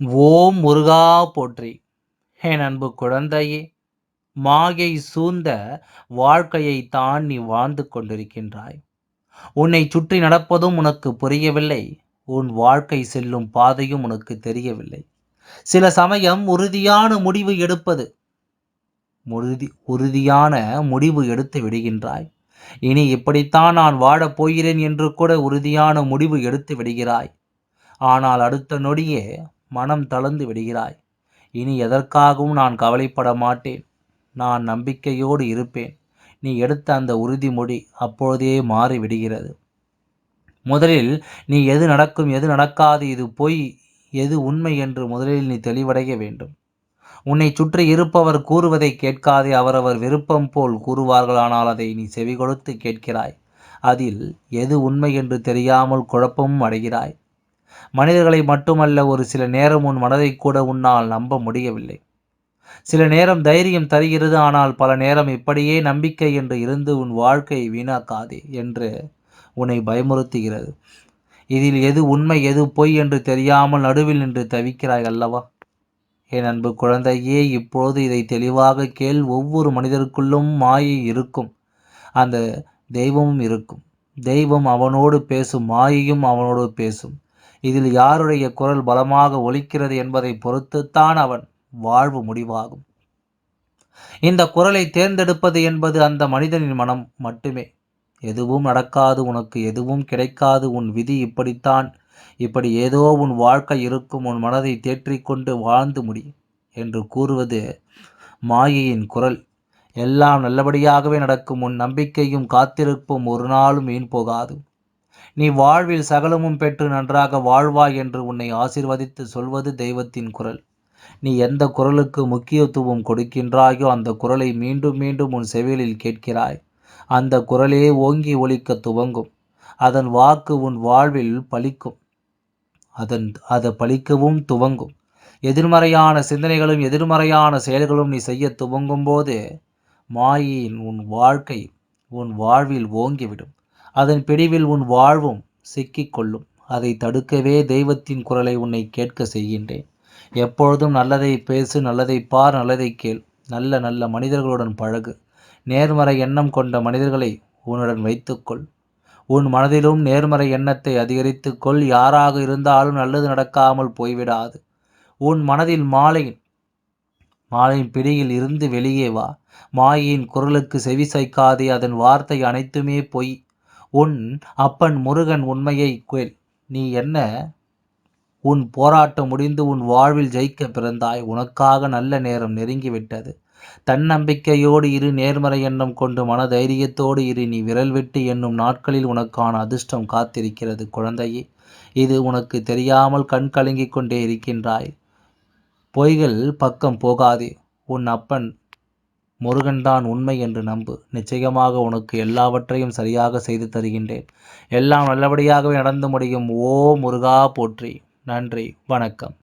ஓம் முருகா போற்றி. என் அன்பு குழந்தையே மாயை சூழ்ந்த வாழ்க்கையை தான் நீ வாழ்ந்து கொண்டிருக்கின்றாய். உன்னை சுற்றி நடப்பதும் உனக்கு புரியவில்லை. உன் வாழ்க்கை செல்லும் பாதையும் உனக்கு தெரியவில்லை. சில சமயம் உறுதியான முடிவு எடுப்பது உறுதி உறுதியான முடிவு எடுத்து விடுகின்றாய். இனி இப்படித்தான் நான் வாழப் போகிறேன் என்று கூட உறுதியான முடிவு எடுத்து விடுகிறாய். ஆனால் அடுத்த நொடியே மனம் தளர்ந்து விடுகிறாய். இனி எதற்காகவும் நான் கவலைப்பட மாட்டேன். நான் நம்பிக்கையோடு இருப்பேன். நீ எடுத்த அந்த உறுதிமொழி அப்பொழுதே மாறி விடுகிறது முதலில் நீ எது நடக்கும் எது நடக்காது இது பொய் எது உண்மை என்று முதலில் நீ தெளிவடைய வேண்டும். உன்னை சுற்றி இருப்பவர் கூறுவதை கேட்காதே அவரவர் விருப்பம் போல் கூறுவார்களானால் அதை நீ செவி கொடுத்து கேட்கிறாய். அதில் எது உண்மை என்று தெரியாமல் குழப்பமும் அடைகிறாய். மனிதர்களை மட்டுமல்ல ஒரு சில நேரம் உன் மனதை கூட உன்னால் நம்ப முடியவில்லை. சில நேரம் தைரியம் தருகிறது ஆனால் பல நேரம் இப்படியே நம்பிக்கை என்று இருந்து உன் வாழ்க்கையை வீணாக்காதே என்று உன்னை பயமுறுத்துகிறது. இதில் எது உண்மை எது பொய் என்று தெரியாமல் நடுவில் நின்று தவிக்கிறாய் அல்லவா? என் அன்பு குழந்தையே இப்போது இதை தெளிவாக கேள். ஒவ்வொரு மனிதருக்குள்ளும் மாயை இருக்கும். அந்த தெய்வமும் இருக்கும். தெய்வம் அவனோடு பேசும் மாயையும் அவனோடு பேசும். இதில் யாருடைய குரல் பலமாக ஒலிக்கிறது என்பதை பொறுத்துத்தான் அவன் வாழ்வு முடிவாகும். இந்த குரலை தேர்ந்தெடுப்பது என்பது அந்த மனிதனின் மனம் மட்டுமே. எதுவும் நடக்காது உனக்கு எதுவும் கிடைக்காது உன் விதி இப்படித்தான். இப்படி ஏதோ உன் வாழ்க்கை இருக்கும் உன் மனதை தேற்றிக்கொண்டு வாழ்ந்து முடி என்று கூறுவது மாயையின் குரல். எல்லாம் நல்லபடியாகவே நடக்கும். உன் நம்பிக்கையும் காத்திருப்பும் ஒரு நாளும் வீண் போகாது. நீ வாழ்வில் சகலமும் பெற்று நன்றாக வாழ்வாய் என்று உன்னை ஆசிர்வதித்து சொல்வது தெய்வத்தின் குரல். நீ எந்த குரலுக்கு முக்கியத்துவம் கொடுக்கின்றாயோ அந்த குரலை மீண்டும் மீண்டும் உன் செவிலில் கேட்கிறாய். அந்த குரலே ஓங்கி ஒலிக்க துவங்கும். அதன் வாக்கு உன் வாழ்வில் பலிக்கும். அதன் அதை பலிக்கவும் துவங்கும். எதிர்மறையான சிந்தனைகளும் எதிர்மறையான செயல்களும் நீ செய்ய துவங்கும் போது மாயின் உன் வாழ்க்கை உன் வாழ்வில் ஓங்கிவிடும். அதன் பிடிவில் உன் வாழ்வும் சிக்கிக்கொள்ளும். அதை தடுக்கவே தெய்வத்தின் குரலை உன்னை கேட்க செய்கின்றேன். எப்பொழுதும் நல்லதை பேசு நல்லதை பார் நல்லதை கேள். நல்ல நல்ல மனிதர்களுடன் பழகு. நேர்மறை எண்ணம் கொண்ட மனிதர்களை உன்னுடன் வைத்துக்கொள். உன் மனதிலும் நேர்மறை எண்ணத்தை அதிகரித்துக்கொள். யாராக இருந்தாலும் நல்லது நடக்காமல் போய்விடாது. உன் மனதில் மாலையின் மாலையின் பிடியில் இருந்து வெளியே வா. மாயின் குரலுக்கு செவி சைக்காதே அதன் வார்த்தை அனைத்துமே பொய். உன் அப்பன் முருகன் உண்மையை கேள் நீ என்ன? உன் போராட்டம் முடிந்து உன் வாழ்வில் ஜெயிக்க பிறந்தாய். உனக்காக நல்ல நேரம் நெருங்கிவிட்டது. தன்னம்பிக்கையோடு இரு நேர்மறை எண்ணம் கொண்டு மன தைரியத்தோடு இரு. நீ விரல் விட்டு என்னும் நாட்களில் உனக்கான அதிர்ஷ்டம் காத்திருக்கிறது குழந்தையே. இது உனக்கு தெரியாமல் கண் கலங்கிக் கொண்டே இருக்கின்றாய். பொய்கள் பக்கம் போகாதே. உன் அப்பன் முருகன்தான் உண்மை என்று நம்பு. நிச்சயமாக உனக்கு எல்லாவற்றையும் சரியாக செய்து தருகின்றேன். எல்லாம் நல்லபடியாகவே நடந்து முடியும். ஓ முருகா போற்றி. நன்றி. வணக்கம்.